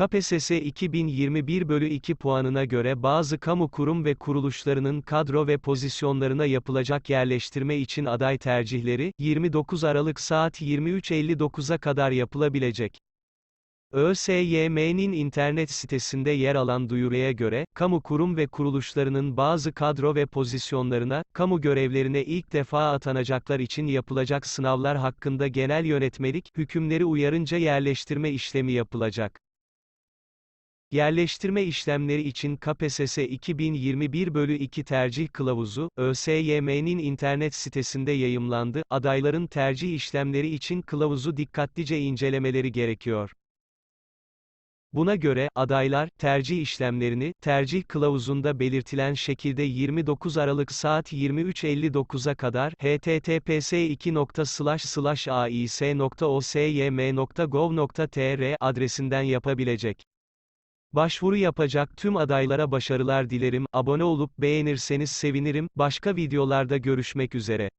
KPSS 2021 bölü 2 puanına göre bazı kamu kurum ve kuruluşlarının kadro ve pozisyonlarına yapılacak yerleştirme için aday tercihleri, 29 Aralık saat 23.59'a kadar yapılabilecek. ÖSYM'nin internet sitesinde yer alan duyuruya göre, kamu kurum ve kuruluşlarının bazı kadro ve pozisyonlarına, kamu görevlerine ilk defa atanacaklar için yapılacak sınavlar hakkında genel yönetmelik, hükümleri uyarınca yerleştirme işlemi yapılacak. Yerleştirme işlemleri için KPSS 2021 bölü 2 tercih kılavuzu, ÖSYM'nin internet sitesinde yayımlandı, adayların tercih işlemleri için kılavuzu dikkatlice incelemeleri gerekiyor. Buna göre, adaylar, tercih işlemlerini, tercih kılavuzunda belirtilen şekilde 29 Aralık saat 23.59'a kadar, https://ais.osym.gov.tr adresinden yapabilecek. Başvuru yapacak tüm adaylara başarılar dilerim, abone olup beğenirseniz sevinirim, başka videolarda görüşmek üzere.